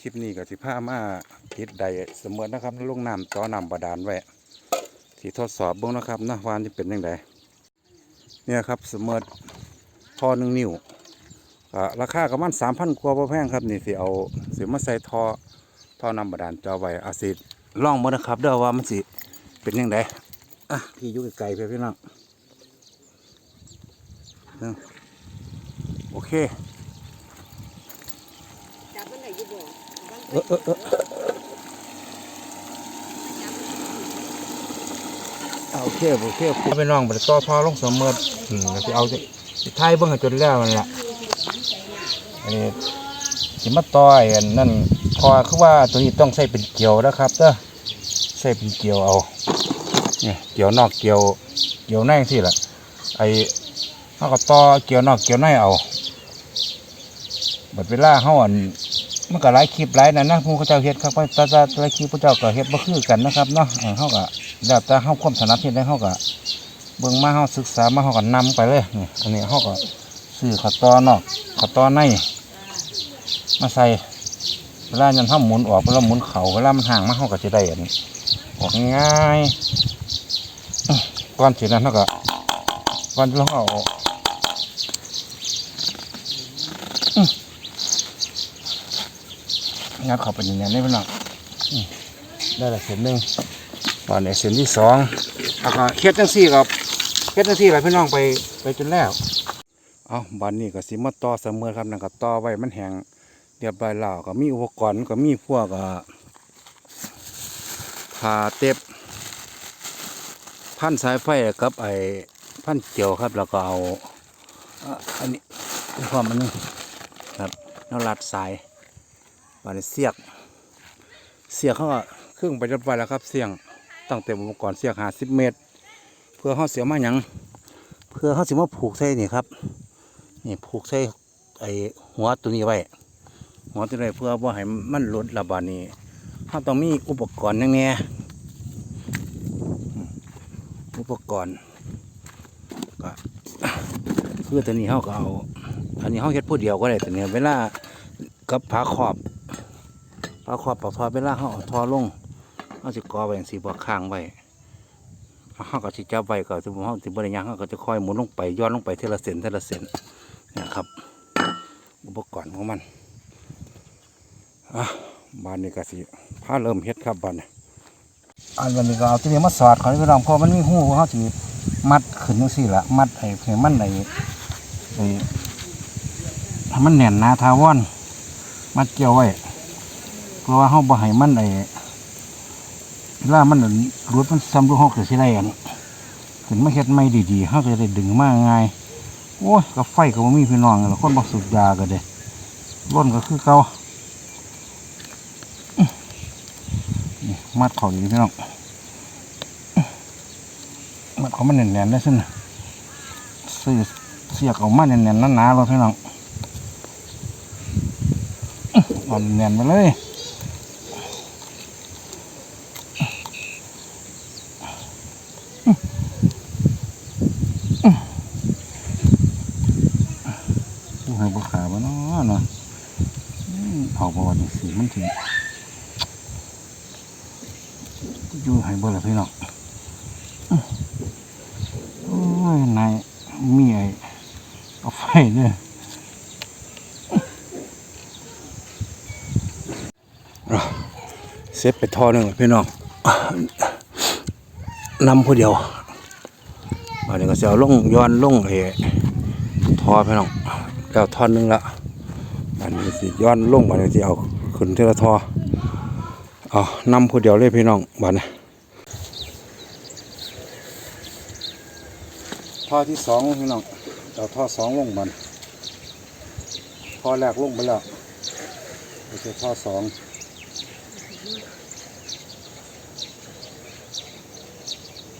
คลิปนี้ก็สิพามาติดใดเสมอนะครับลงน้ำต่อน้ำบาดาลไว้ที่ทดสอบบ้างนะครับนะว่าจะเป็นยังไงเนี่ยครับเสมอทอหนึ่งนิ้วราคาก็มันสามพันกว่าบ่แพงครับนี่สิเอาสิมาใส่ทอท่อน้ำบาดาลจอไว้อาสิล่องมานะครับ เด้อว่ามันสิเป็นยังไงอะพี่ยู่ไกลๆไปพี่น้องหนึ่งโอเค จับมันไหนอยู่บ่บาง เออเออเออเอาโอเคโอเคพูดไปน้องไปต่อทอลงสมออืมแล้วสิเอาสิท้ายเบิ่งจนแล้วนั่นล่ะอันนี้สิมาต่อไอ้อันนั่นพอคือว่าตัวนี้ต้องใช้เป็นเกี่ยวนะครับเด้อใช้เป็นเกี่ยวเอาเนี่ยเกี่ยวนอกเกี่ยวเกี่ยวในสิล่ะไอ้เฮาก็ต่อเกี่ยวนอกเกี่ยวในเอาบัดเวลาเฮาอัน มันก็หลายคลิปหลายนะนะผู้เขาเจ้าเฮ็ดครับแต่แต่แต่ละคลิปผู้เจ้าก็เฮ็ดบ่คือกันนะครับเนาะเออเฮาก็แล้วแต่เฮาความถนัดเฮ็ดได้เฮาก็เบิ่งมาเฮาศึกษามาเฮาก็นำไปเลยนี่อันนี้เฮาก็ซื้อข้าวตอนอกข้าวตอในมาใส่เวลานั้นเฮาหมุนออกเวลาหมุนเข่าเวลามันห่างมาเฮาก็จะได้อันนี้ออกง่ายอื้อก่อนสินั้นเฮาก็ก่อนที่เฮาเอา งัดเข้าไปอย่างนี้นี่พี่น้องอืมได้ละเส้นหนึ่งตอนนี้เส้นที่สองแล้วก็เฮ็ดจังซี่กับเฮ็ดจังซี่ไปพี่น้องไปไปจนแล้วเอาบันนี้ก็สิมาต่อเสมอครับนั่นก็ต่อไว้มันแห้งเรียบร้อยแล้วก็มีอุปกรณ์ก็มีพวกอ่าผ่าเต็บพันสายไฟกับไอ้พันเกี่ยวครับแล้วก็เอาอะอันนี้ความมันนึงครับน้ำรัดสาย บานนี้เสียก เสียกเขาก็เครื่องไปเรียบร้อยแล้วครับ เสียงตั้งแต่อุปกรณ์เสียกหาสิบเมตร เพื่อเขาเสียมาหยังเพื่อเขาสิมาผูกใส่นี่ครับนี่ผูกใส่ไอหัวตัวนี้ไว้หัวตัวนี้เพื่อว่าให้มันลดระบาดนี้เขาต้องมีอุปกรณ์อย่งเนี้ยอุปกรณ์ก็คือตัวนี้เขาก็เอาอันนี้เขาเฮ็ดผู้เดียวก็ได้แตัวนี้เวลากับผาขอบ ผาขอบปอกทอเวลาเขาเอาทอลงเขาจะกอไว้อย่างสีบวข้างไว้เขาก็สิจับไว้ก็สมมติเขาสิบริยังเขาก็จะค่อยหมุนลงไปย้อนลงไปเทละเส้นเทละเส้นนะครับ อุปกรณ์ของมันอะบ้านนี้ก็สิพาเริ่มเฮ็ดครับบ้านอันวันนี้ก็เอาตัวนี้มาสอดขอพี่น้องพราะมันมีหูเขาสิมัดขึ้นจังซี่ละมัดไอ้ให้มันไอ้ไอ้ให้มันแน่นนาทาวอนมัดเกี่ยวไว้ ราะว่าเฮาบ่ให้มันไอ้เวลามันรูดมันซ้ำรูเฮาก็สิได้อันขึ้นมาเฮ็ดไม่ดีๆเฮาก็จะได้ดึงมาง่ายโอ้ยกับไฟก็บ่มีพี่น้องแล้วคนบ่สูบยาก็ได้ร่นก็คือเก่านี่มัดเของดีพี่น้องมัดเขามันแน่นๆได้ซึ่งซื้อเสียกออกมาแน่นๆหนาๆเลยพี่น้องอ่อนแน่นไปเลยดูให้บุขาบ้เนาะเนาะอืมเผาประวัติ สีมันถึงอยู่ให้บ่ละพี่น้องโอ้ยนายมีไอ้เอาไฟเนี่ยเซฟไปทอหนึ่งพี่น้องนำผู้เดียวมาเดี๋ยวก็จะเอาลงย้อนลงเอทอพี่น้องแล้วทอนหนึงละอันนี้สิย้อนลงมาเดี๋ยวจะเอา ขึ้นเทละทอเอานำผู้เดียวเลยพี่น้องบ้านนี้ท่อที่สองพี่น้องเอาท่อสองลงบันท่อแรกลงไปแล้วเดี๋ยวจะท่อสอง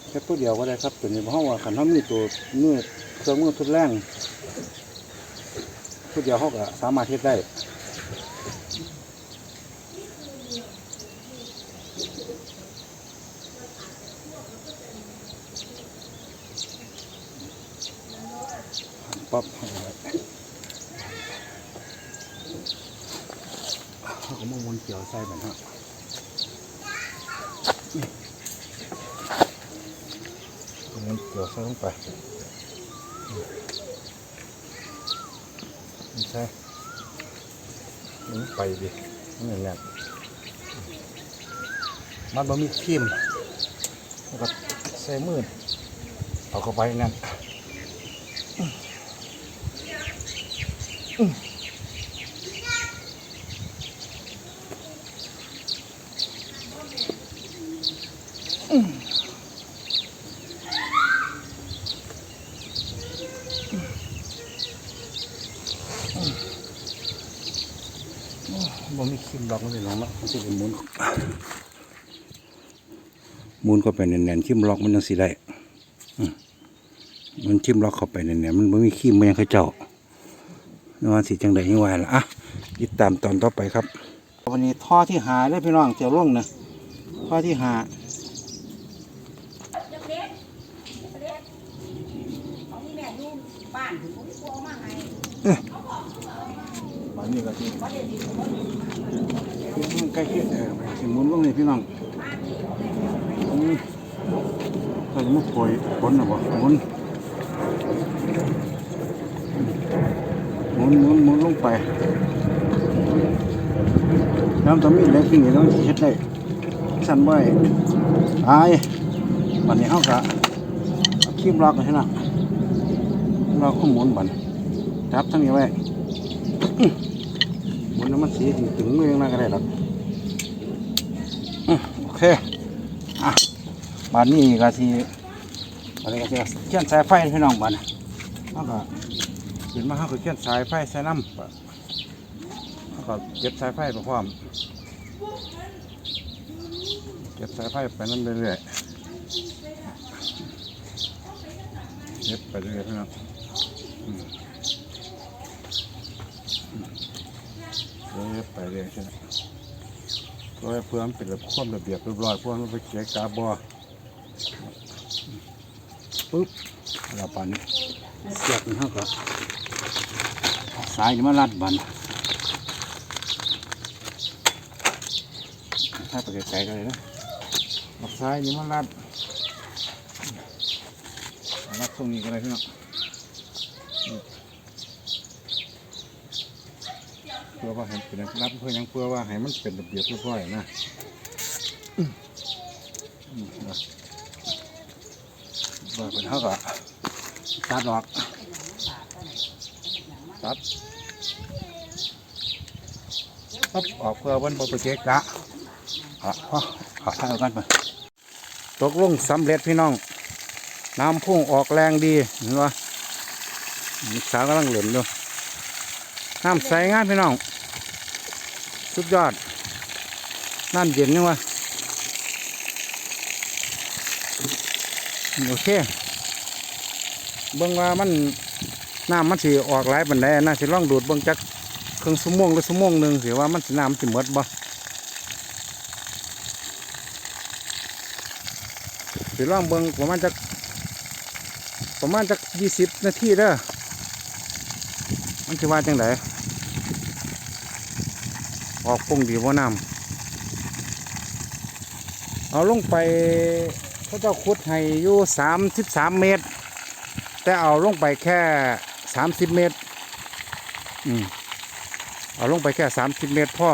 แค่ตัวเดียวก็ได้ครับตัวนี้เพราะว่าขันเขามีตัวมือเครื่องมือทุดแรงตัวเดียวเขาก็สามารถเฮ็ดได้ ปั๊บเอาไว้เขาก็มะม่วงเกี่ยวใส่แบบนั้นมะม่วงเกี่ยวใส่ลงไปนี่ใช่ไปดินี่แหละมันบ่มีครีมแล้วก็ใส่มือเอาเข้าไปนั่น บ่มีครีมดอกเป็นหยังเนาะมันสิเป็นมุนมุนก็ไปแน่นๆครีมล็อกมันจังสิได้มันครีมล็อกเข้าไปแน่นๆมันบ่มีครีมมันยังเขาเจ้า ว่าสิจังได๋ยังว่าล่ะอะติดตามตอนต่อไปครับ วันนี้ท่อที่หาได้อพี่น้องเจ้าลงนะท่อที่หาเล็กเล็กเล็กเอานี่แม่อยู่บ้านถึงผมกลัวมาให้ตอนนี้ก็สิบ่ได้ดีบ่ได้ใกล้เคียงเออไปสิหมุนลงนี่พี่น้องอืมก็จะมาปล่อยฝนน่ะบ่หมุน หมุนหมุนหมุนลงไปน้ำต้องมีเล็กนี่ต้องเช็ดได้สั่นไว้ตายวันนี้เอากะคีบล็อกกันใช่ไหมล็อกก็หมุนบันจับทั้งนี้ไว้หมุนน้ำมันสีถึงถึงมือยังไงก็ได้หรอกโอเคอะบานนี้ก็ทีบานนี้ก็ทีเชื่อนสายไฟพี่น้องบานเอากะ ขึ้นมาเขาก็เขียนสายไฟใส่น้ำเขาก็เก็บสายไฟไปพร้อมเก็บสายไฟไปนั่นเรื่อยๆเก็บไปเรื่อยๆน้องอืมอืมเก็บไปเรื่อยใช่ไหมเพื่อเพื่อมันเป็นระบบความระเบียบเรียบร้อยเพื่อมันไปเกะกาบอปุ๊บ เราปานนี้เสียบมันเท่ากับสายนี่มาลัดบันถ้าไปไกลๆก็เลยนะเอาสายนี่มาลัดลัดตรงนี้ก็ได้พี่น้องเพื่อว่าให้เป็นรัดเพื่อยังเพื่อว่าให้มันเป็นระเบียบเรียบร้อยนะอืมอืมนะว่าเป็นเท่ากับ ตัดออกตัดปั๊บออกเพื่อวันปปเจกะอะพอขอทางกันไปตกลงสำเร็จพี่น้อง น้ำพุ่งออกแรงดีเห็นปะลูกสาวกำลังเหลือมอยู่น้ำใสงานพี่น้อง สุดยอดน้ำเย็นนี่วะโอเค เบิ่งว่ามันน้ำมันสิออกหลายบันไดน่าสิลองดูดเบิ่งจักครึ่งชั่วโมงหรือชั่วโมงหนึ่งสีว่ามันสิน้ำสิหมดบ่สิลองเบิ่งประมาณจักประมาณจักยี่สิบนาทีเด้อมันสิว่าจังไดออกปุ่งดีว่าน้ำเอาลงไปเขาเจ้าขุดให้อยู่สามสิบสามเมตร แต่เอาลงไปแค่สามสิบเมตร อืม เอาลงไปแค่สามสิบเมตรพ่อ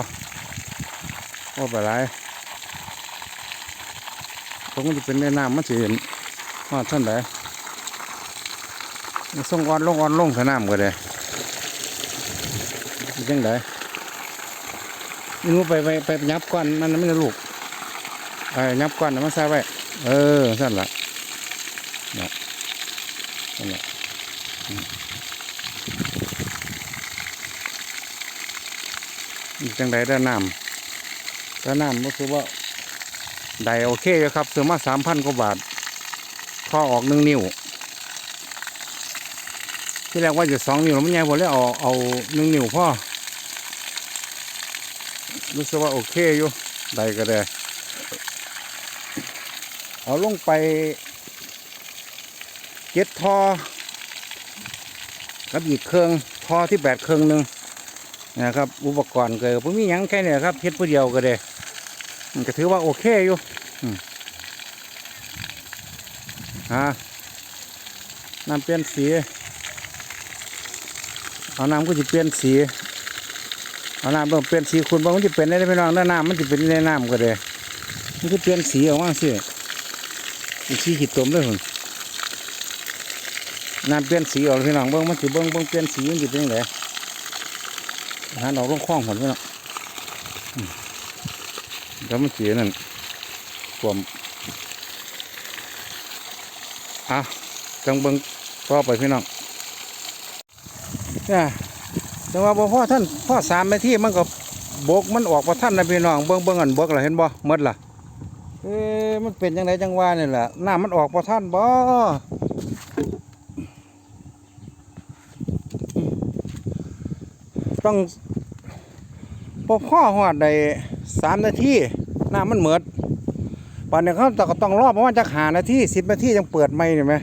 พ่อไปไรตรงนี้จะเป็นแม่น้ำมันจะเห็นว่าท่านไหนส่งอ่อนลงอ่อนลงสน้ำก็ได้ยังไงนูไปไปไปยับก้อนมันไม่ได้ลูกไปยับก้อนน่ะมันใส่ไว้ เออสั่นละเนี่ยนั่นแหละ อีก จังใดด้านน้ำด้านน้ำก็คือว่าได้โอเคอยู่ครับซื้อมาสามพันกว่าบาทข้อออกหนึ่งนิ้ว ที่แรกว่าจะสองนิ้วมันใหญ่หมดเลยเอาเอาหนึ่งนิ้วพ่อรู้สึกว่าโอเคอยู่ได้ก็ได้เอาลงไปเก็ดทอกับอีกเครื่องทอที่แบดเครื่องหนึ่ง นะครับอุปกรณ์เก็บ่มียังแค่นี้ครับเฮ็ดผู้เดียวก็ได้มันก็ถือว่าโอเคอยู่ฮะน้ำเปลี่ยนสีเอาน้ำก็จะเปลี่ยนสีเอาน้ำต้องเปลี่ยนสีคุณบางมันจะเป็นได้ไหมน้องถ้าน้ำมันจะเป็นในน้ำก็ได้มันจะเปลี่ยนสีออกมาสิเป็นสีขีดตมเลยคุณน้ำเปลี่ยนสีออกพี่น้องเบิ้งมันจะเบิ้งเบิ้งเปลี่ยนสีมันจะเป็นยังไง หาดอกลงคล้องหมดพี่น้องอืมแล้วมันสีนั่นความอะจังเบิ้งต่อไปพี่น้องเนี่ยแต่ว่าบ่พ่อท่านพ่อสามนาทีมันก็บกมันออกมาท่านนะพี่น้องเบิ้งเบิ้งอันบกล่ะเห็นบ่หมดล่ะเอ๊มันเป็นยังไงจังว่านี่แหละน้ำมันออกมาท่านบ่ ต้องพอพ่อหอดได้สามนาทีน้ำมันเหมิดป่านนี้เขาก็ต้องรอบประมาณจะหานาทีสิบนาทียังเปิดไม่เห็นไหม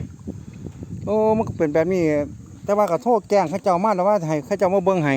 โอ้มันก็เป็นแบบนี้ แต่ว่าก็โทษแกงข้าเจ้ามาแล้วว่าให้ข้าเจ้ามาเบิ้งให้